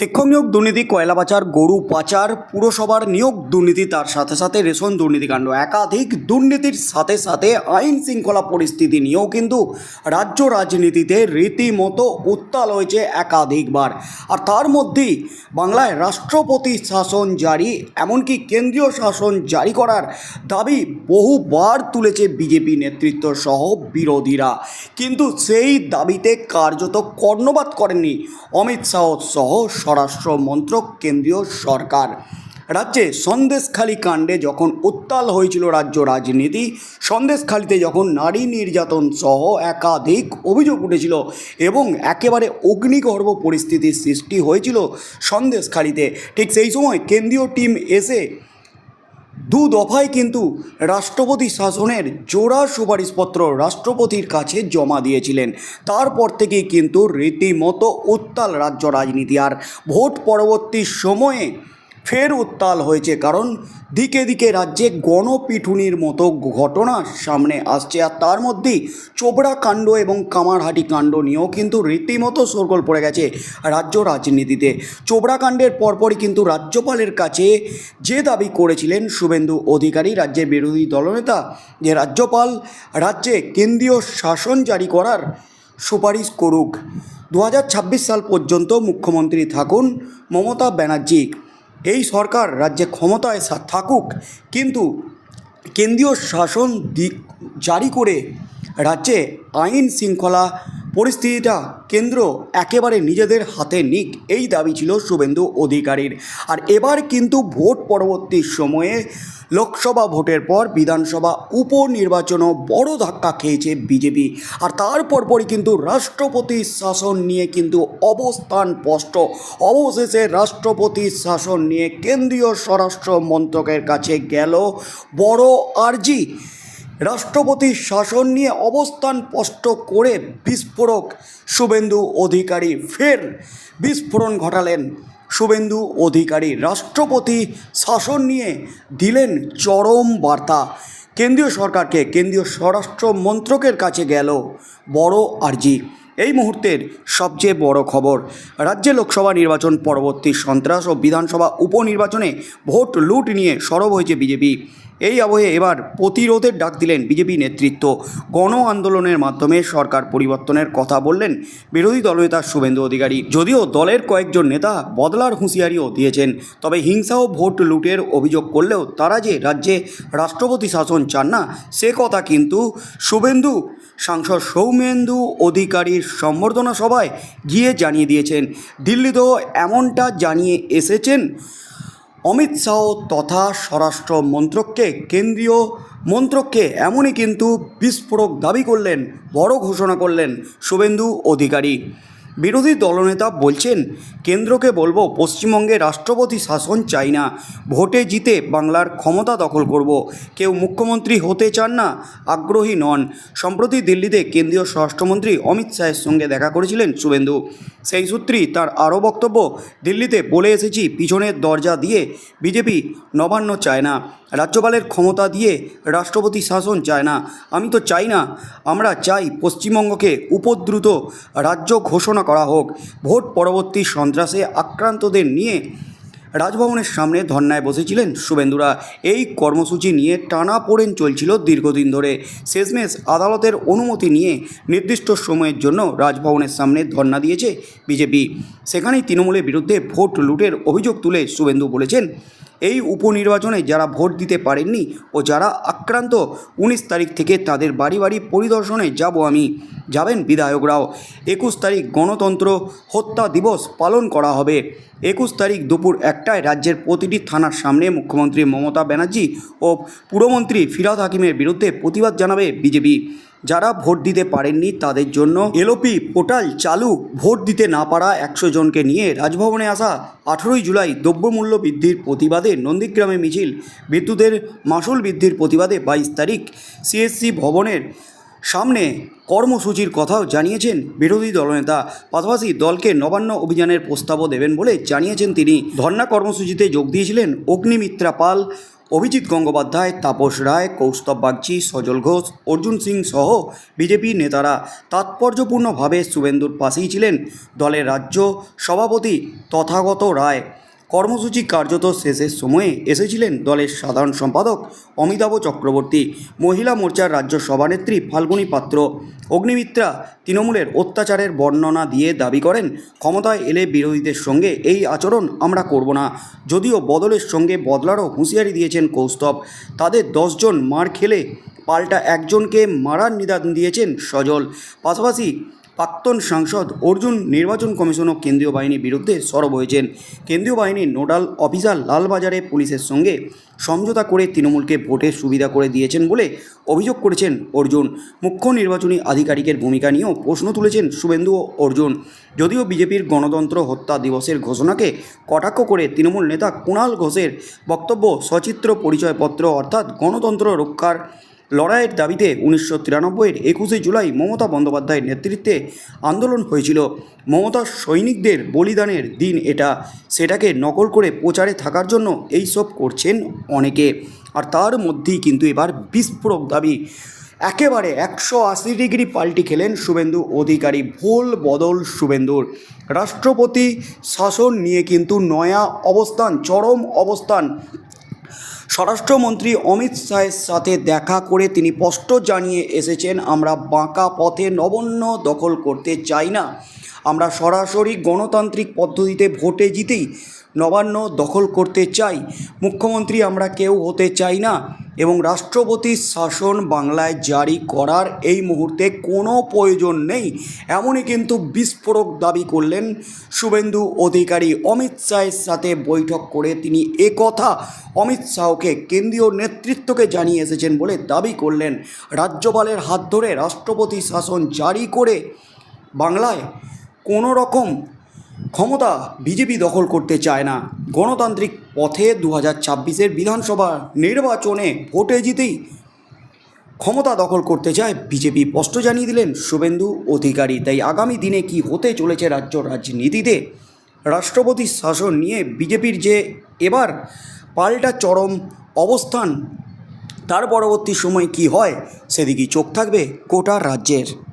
শিক্ষক নিয়োগ দুর্নীতি, কয়লা পাচার, গরু পাচার, পুরসভার নিয়োগ দুর্নীতি, তার সাথে সাথে রেশন দুর্নীতিকাণ্ড একাধিক দুর্নীতির সাথে সাথে আইন শৃঙ্খলা পরিস্থিতি নিয়েও কিন্তু রাজ্য রাজনীতিতে রীতিমতো উত্তাল হয়েছে একাধিকবার। আর তার মধ্যেই বাংলায় রাষ্ট্রপতি শাসন জারি, এমনকি কেন্দ্রীয় শাসন জারি করার দাবি বহুবার তুলেছে বিজেপি নেতৃত্ব সহ বিরোধীরা। কিন্তু সেই দাবিতে কার্যত কর্ণপাত করেননি অমিত শাহ সহ স্বরাষ্ট্র মন্ত্রক, কেন্দ্রীয় সরকার। রাজ্যে সন্দেশখালী কাণ্ডে যখন উত্তাল হয়েছিল রাজ্য রাজনীতি, সন্দেশখালীতে যখন নারী নির্যাতন সহ একাধিক অভিযোগ উঠেছিল এবং একেবারে অগ্নিগর্ভ পরিস্থিতির সৃষ্টি হয়েছিল সন্দেশখালীতে, ঠিক সেই সময় কেন্দ্রীয় টিম এসে দু দফায় কিন্তু রাষ্ট্রপতি শাসনের জোড়া সুপারিশপত্র রাষ্ট্রপতির কাছে জমা দিয়েছিলেন। তারপর থেকেই কিন্তু রীতিমতো উত্তাল রাজ্য রাজনীতি। আর ভোট পরবর্তী সময়ে ফের উত্তাল হয়েছে কারণ দিকে দিকে রাজ্যে গণপিটুনির মতো ঘটনা সামনে আসছে আর তার মধ্যেই চোপড়া কাণ্ড এবং কামারহাটি কাণ্ড নিয়েও কিন্তু রীতিমতো সরগোল পড়ে গেছে রাজ্য রাজনীতিতে। চোপড়া কাণ্ডের পরপরই কিন্তু রাজ্যপালের কাছে যে দাবি করেছিলেন শুভেন্দু অধিকারী, রাজ্যের বিরোধী দলনেতা, যে রাজ্যপাল রাজ্যে কেন্দ্রীয় শাসন জারি করার সুপারিশ করুক। দু হাজার ছাব্বিশ সাল পর্যন্ত মুখ্যমন্ত্রী থাকুন মমতা ব্যানার্জি। এই সরকার রাজ্যে ক্ষমতায় থাকুক কিন্তু কেন্দ্রীয় শাসন দিক জারি করে রাজ্যে আইন শৃঙ্খলা পরিস্থিতিটা কেন্দ্র একেবারে নিজেদের হাতে নিক, এই দাবি ছিল শুভেন্দু অধিকারীর। আর এবার কিন্তু ভোট পরবর্তী সময়ে লোকসভা ভোটের পর বিধানসভা উপনির্বাচনও বড় ধাক্কা খেয়েছে বিজেপি। আর তার পরপরই কিন্তু রাষ্ট্রপতি শাসন নিয়ে কিন্তু অবস্থান স্পষ্ট। অবশেষে রাষ্ট্রপতি শাসন নিয়ে কেন্দ্রীয় স্বরাষ্ট্র মন্ত্রকের কাছে গেল বড় আর্জি। রাষ্ট্রপতি শাসন নিয়ে অবস্থান স্পষ্ট করে বিস্ফোরক শুভেন্দু অধিকারী ফের বিস্ফোরণ ঘটালেন। শুভেন্দু অধিকারী রাষ্ট্রপতি শাসন নিয়ে দিলেন চরম বার্তা। কেন্দ্রীয় সরকারকে কেন্দ্রীয় স্বরাষ্ট্র মন্ত্রকের কাছে গেল বড় আর্জি। এই মুহূর্তের সবচেয়ে বড় খবর, রাজ্যে লোকসভা নির্বাচন পরবর্তী সন্ত্রাস ও বিধানসভা উপনির্বাচনে ভোট লুট নিয়ে সরব হয়েছে বিজেপি। এই আবহে এবার প্রতিরোধের ডাক দিলেন বিজেপি নেতৃত্ব। গণ আন্দোলনের মাধ্যমে সরকার পরিবর্তনের কথা বললেন বিরোধী দলনেতা শুভেন্দু অধিকারী। যদিও দলের কয়েকজন নেতা বদলার হুঁশিয়ারিও দিয়েছেন, তবে হিংসা ও ভোট লুটের অভিযোগ করলেও তারা যে রাজ্যে রাষ্ট্রপতি শাসন চান না, সে কথা কিন্তু শুভেন্দু সাংসদ সৌমেন্দু অধিকারীর সম্বর্ধনা সভায় গিয়ে জানিয়ে দিয়েছেন দিল্লিতেও এমনটা জানিয়ে এসেছেন। অমিত শাহ তথা স্বরাষ্ট্র মন্ত্রককে, কেন্দ্রীয় মন্ত্রককে এমনই কিন্তু বিস্ফোরক দাবি করলেন, বড় ঘোষণা করলেন শুভেন্দু অধিকারী। বিরোধী দলনেতা বলছেন, কেন্দ্রকে বলব পশ্চিমবঙ্গে রাষ্ট্রপতি শাসন চাই না, ভোটে জিতে বাংলার ক্ষমতা দখল করব। কেউ মুখ্যমন্ত্রী হতে চান না, আগ্রহী নন। সম্প্রতি দিল্লিতে কেন্দ্রীয় স্বরাষ্ট্রমন্ত্রী অমিত শাহের সঙ্গে দেখা করেছিলেন শুভেন্দু। সেই সূত্রেই তার আরও বক্তব্য, দিল্লিতে বলে এসেছি পিছনের দরজা দিয়ে বিজেপি নবান্ন চায় না, রাজ্যপালের ক্ষমতা দিয়ে রাষ্ট্রপতি শাসন চায় না। আমি তো চাই না, আমরা চাই পশ্চিমবঙ্গকে উপদ্রুত রাজ্য ঘোষণা করা হোক। ভোট পরবর্তী সন্ত্রাসে আক্রান্তদের নিয়ে রাজভবনের সামনে ধর্নায় বসেছিলেন শুভেন্দুরা। এই কর্মসূচি নিয়ে টানা পড়েন চলছিল দীর্ঘদিন ধরে। শেষমেশ আদালতের অনুমতি নিয়ে নির্দিষ্ট সময়ের জন্য রাজভবনের সামনে ধর্না দিয়েছে বিজেপি। সেখানেই তৃণমূলের বিরুদ্ধে ভোট লুটের অভিযোগ তুলে শুভেন্দু বলেছেন, এই উপনির্বাচনে যারা ভোট দিতে পারেননি ও যারা আক্রান্ত, উনিশ তারিখ থেকে তাদের বাড়ি বাড়ি পরিদর্শনে যাব আমি। যাবেন বিধায়করাও। একুশ তারিখ গণতন্ত্র হত্যা দিবস পালন করা হবে। একুশ তারিখ দুপুর একটায় রাজ্যের প্রতিটি থানার সামনে মুখ্যমন্ত্রী মমতা ব্যানার্জি ও পুরমন্ত্রী ফিরাদ হাকিমের বিরুদ্ধে প্রতিবাদ জানাবে বিজেপি। যারা ভোট দিতে পারেননি তাদের জন্য এলওপি পোর্টাল চালু। ভোট দিতে না পারা একশো জনকে নিয়ে রাজভবনে আসা আঠেরোই জুলাই দ্রব্যমূল্য বৃদ্ধির প্রতিবাদে নন্দীগ্রামে মিছিল। বিদ্যুতের মাসুল বৃদ্ধির প্রতিবাদে বাইশ তারিখ সিএসসি ভবনের সামনে কর্মসূচির কথাও জানিয়েছেন বিরোধী দলনেতা। পাশাপাশি দলকে নবান্ন অভিযানের প্রস্তাবও দেবেন বলে জানিয়েছেন তিনি। ধর্না কর্মসূচিতে যোগ দিয়েছিলেন অগ্নিমিত্রা পাল, অভিজিৎ গঙ্গোপাধ্যায়, তাপস রায়, কৌস্তব বাগচি, সজল ঘোষ, অর্জুন সিং সহ বিজেপি নেতারা। তাৎপর্যপূর্ণভাবে শুভেন্দুর পাশেই ছিলেন দলের রাজ্য সভাপতি তথাগত রায়। কর্মসূচি কার্যত শেষের সময়ে এসেছিলেন দলের সাধারণ সম্পাদক অমিতাভ চক্রবর্তী, মহিলা মোর্চার রাজ্য সভানেত্রী ফাল্গুনী পাত্র, অগ্নিমিত্রা তৃণমূলের অত্যাচারের বর্ণনা দিয়ে দাবি করেন, ক্ষমতায় এলে বিরোধীদের সঙ্গে এই আচরণ আমরা করব না। যদিও বদলের সঙ্গে বদলারও হুঁশিয়ারি দিয়েছেন কৌস্তব, তাদের দশজন মার খেলে পাল্টা একজনকে মারার নিদান দিয়েছেন সজল। পাশাপাশি প্রাক্তন সাংসদ অর্জুন নির্বাচন কমিশন ও কেন্দ্রীয় বাহিনীর বিরুদ্ধে সরব হয়েছেন। কেন্দ্রীয় বাহিনীর নোডাল অফিসার লালবাজারে পুলিশের সঙ্গে সমঝোতা করে তৃণমূলকে ভোটের সুবিধা করে দিয়েছেন বলে অভিযোগ করেছেন অর্জুন। মুখ্য নির্বাচনী আধিকারিকের ভূমিকা নিয়েও প্রশ্ন তুলেছেন শুভেন্দু ও অর্জুন। যদিও বিজেপির গণতন্ত্র হত্যা দিবসের ঘোষণাকে কটাক্ষ করে তৃণমূল নেতা কুণাল ঘোষের বক্তব্য সচিত্র পরিচয়পত্র অর্থাৎ গণতন্ত্র রক্ষার লড়াইয়ের দাবিতে উনিশশো তিরানব্বইয়ের একুশে জুলাই মমতা বন্দ্যোপাধ্যায়ের নেতৃত্বে আন্দোলন হয়েছিল। মমতার সৈনিকদের বলিদানের দিন এটা। সেটাকে নকল করে প্রচারে থাকার জন্য এই সব করছেন অনেকে। আর তার মধ্যেই কিন্তু এবার বিস্ফোরক দাবি। একেবারে একশো আশি ডিগ্রি পাল্টি খেলেন শুভেন্দু অধিকারী। ভোল বদল শুভেন্দুর। রাষ্ট্রপতি শাসন নিয়ে কিন্তু নয়া অবস্থান, চরম অবস্থান স্বরাষ্ট্রমন্ত্রী অমিত শাহের সাথে দেখা করে তিনি স্পষ্ট জানিয়ে এসেছেন, আমরা বাঁকা পথে নবন্য দখল করতে চাই না। আমরা সরাসরি গণতান্ত্রিক পদ্ধতিতে ভোটে জিতেই নবান্ন দখল করতে চাই। মুখ্যমন্ত্রী আমরা কেউ হতে চাই না এবং রাষ্ট্রপতির শাসন বাংলায় জারি করার এই মুহূর্তে কোনো প্রয়োজন নেই। এমনই কিন্তু বিস্ফোরক দাবি করলেন শুভেন্দু অধিকারী। অমিত শাহের সাথে বৈঠক করে তিনি একথা অমিত শাহকে কেন্দ্রীয় নেতৃত্বকে জানিয়ে এসেছেন বলে দাবি করলেন। রাজ্যপালের হাত ধরে রাষ্ট্রপতি শাসন জারি করে বাংলায় কোনো রকম ক্ষমতা বিজেপি দখল করতে চায় না। গণতান্ত্রিক পথে দু হাজার ছাব্বিশের বিধানসভা নির্বাচনে ভোটে জিতেই ক্ষমতা দখল করতে চায় বিজেপি। স্পষ্ট জানিয়ে দিলেন, শুভেন্দু অধিকারী। তাই আগামী দিনে কি হতে চলেছে রাজ্য রাজনীতিতে? রাষ্ট্রপতি শাসন নিয়ে বিজেপির যে এবার পাল্টা চরম অবস্থান, তার পরবর্তী সময় কি হয়, সেদিকেই চোখ থাকবে গোটা রাজ্যের।